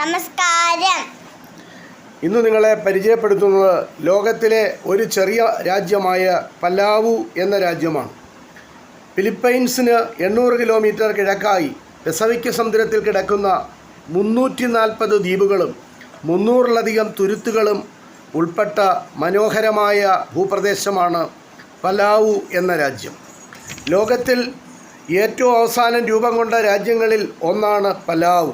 നമസ്കാരം. ഇന്ന് നിങ്ങളെ പരിചയപ്പെടുത്തുന്നത് ലോകത്തിലെ ഒരു ചെറിയ രാജ്യമായ പല്ലാവു എന്ന രാജ്യമാണ്. ഫിലിപ്പൈൻസിന് എണ്ണൂറ് കിലോമീറ്റർ കിഴക്കായി പസഫിക് സമുദ്രത്തിൽ കിടക്കുന്ന മുന്നൂറ്റി നാൽപ്പത് ദ്വീപുകളും മുന്നൂറിലധികം തുരുത്തുകളും ഉൾപ്പെട്ട മനോഹരമായ ഭൂപ്രദേശമാണ് പലാവു എന്ന രാജ്യം. ലോകത്തിൽ ഏറ്റവും അവസാനം രൂപം കൊണ്ട രാജ്യങ്ങളിൽ ഒന്നാണ് പലാവു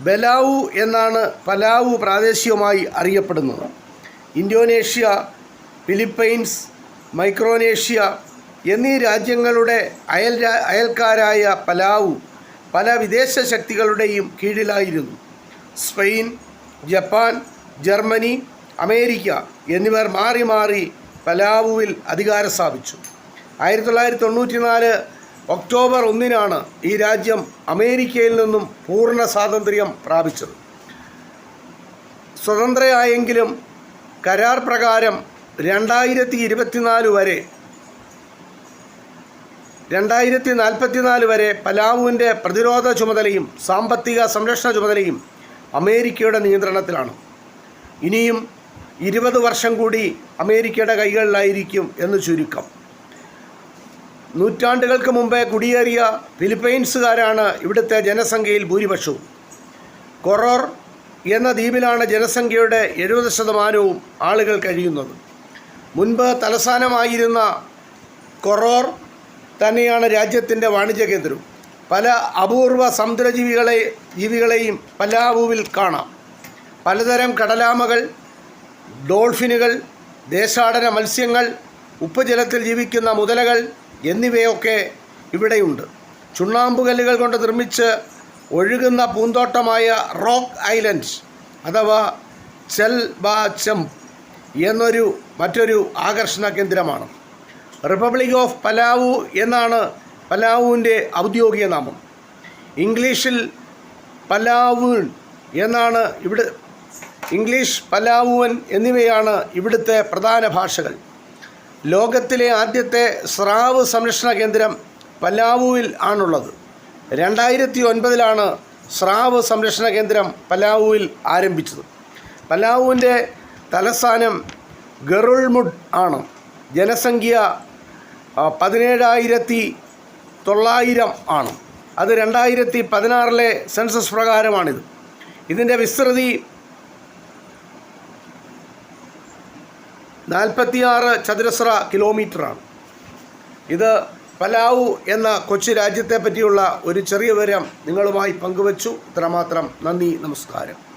ബലാവു എന്നാണ് പലാവു പ്രാദേശികമായി അറിയപ്പെടുന്നത്. ഇന്തോനേഷ്യ ഫിലിപ്പൈൻസ് മൈക്രോനേഷ്യ എന്നീ രാജ്യങ്ങളുടെ അയൽ അയൽക്കാരായ പലാവു പല വിദേശ ശക്തികളുടെയും കീഴിലായിരുന്നു. സ്പെയിൻ ജപ്പാൻ ജർമ്മനി അമേരിക്ക എന്നിവർ മാറി മാറി പലാവുവിൽ അധികാരം സ്ഥാപിച്ചു. ആയിരത്തി തൊള്ളായിരത്തി തൊണ്ണൂറ്റി നാല് ഒക്ടോബർ ഒന്നിനാണ് ഈ രാജ്യം അമേരിക്കയിൽ നിന്നും പൂർണ സ്വാതന്ത്ര്യം പ്രാപിച്ചത്. സ്വതന്ത്രയായെങ്കിലും കരാർ പ്രകാരം രണ്ടായിരത്തി ഇരുപത്തിനാല് വരെ രണ്ടായിരത്തി നാൽപ്പത്തിനാല് വരെ പലാവുവിന്റെ പ്രതിരോധ ചുമതലയും സാമ്പത്തിക സംരക്ഷണ ചുമതലയും അമേരിക്കയുടെ നിയന്ത്രണത്തിലാണ്. ഇനിയും ഇരുപത് വർഷം കൂടി അമേരിക്കയുടെ കൈകളിലായിരിക്കും എന്ന് ചുരുക്കം. നൂറ്റാണ്ടുകൾക്ക് മുമ്പേ കുടിയേറിയ ഫിലിപ്പൈൻസുകാരാണ് ഇവിടുത്തെ ജനസംഖ്യയിൽ ഭൂരിപക്ഷവും. കൊറോർ എന്ന ദ്വീപിലാണ് ജനസംഖ്യയുടെ എഴുപത് ശതമാനവും ആളുകൾ കഴിയുന്നത്. മുൻപ് തലസ്ഥാനമായിരുന്ന കൊറോർ തന്നെയാണ് രാജ്യത്തിന്റെ വാണിജ്യ കേന്ദ്രം. പല അപൂർവ സമുദ്രജീവികളെ ജീവികളെയും പലാവുവിൽ കാണാം. പലതരം കടലാമകൾ ഡോൾഫിനുകൾ ദേശാടന മത്സ്യങ്ങൾ ഉപ്പുജലത്തിൽ ജീവിക്കുന്ന മുതലകൾ എന്നിവയൊക്കെ ഇവിടെയുണ്ട്. ചുണ്ണാമ്പുകല്ലുകൾ കൊണ്ട് നിർമ്മിച്ച് ഒഴുകുന്ന പൂന്തോട്ടമായ റോക്ക് ഐലൻഡ്സ് അഥവാ ചെൽ ബാച്ചം എന്നൊരു മറ്റൊരു ആകർഷണ കേന്ദ്രമാണ്. റിപ്പബ്ലിക് ഓഫ് പലാവു എന്നാണ് പലാവുവിന്റെ ഔദ്യോഗിക നാമം. ഇംഗ്ലീഷിൽ പലാവുൻ എന്നാണ് ഇവിടെ ഇംഗ്ലീഷ് പലാവുവൻ എന്നിവയാണ് ഇവിടുത്തെ പ്രധാന ഭാഷകൾ. ലോകത്തിലെ ആദ്യത്തെ സ്രാവ് സംരക്ഷണ കേന്ദ്രം പലാവുവിൽ ആണുള്ളത്. രണ്ടായിരത്തി ഒൻപതിലാണ് സ്രാവ് സംരക്ഷണ കേന്ദ്രം പലാവുവിൽ ആരംഭിച്ചത്. പലാവുവിന്റെ തലസ്ഥാനം ഗറുൾമുഡ് ആണ്. ജനസംഖ്യ പതിനേഴായിരത്തി തൊള്ളായിരം ആണ്. അത് രണ്ടായിരത്തി പതിനാറിലെ സെൻസസ് പ്രകാരമാണിത്. ഇതിന്റെ വിസ്തൃതി നാൽപ്പത്തിയാറ് ചതുരശ്ര കിലോമീറ്ററാണ്. ഇത് പലാവു എന്ന കൊച്ചു രാജ്യത്തെ പറ്റിയുള്ള ഒരു ചെറിയ വിവരം നിങ്ങളുമായി പങ്കുവച്ചു. ഇത്രമാത്രം. നന്ദി നമസ്കാരം.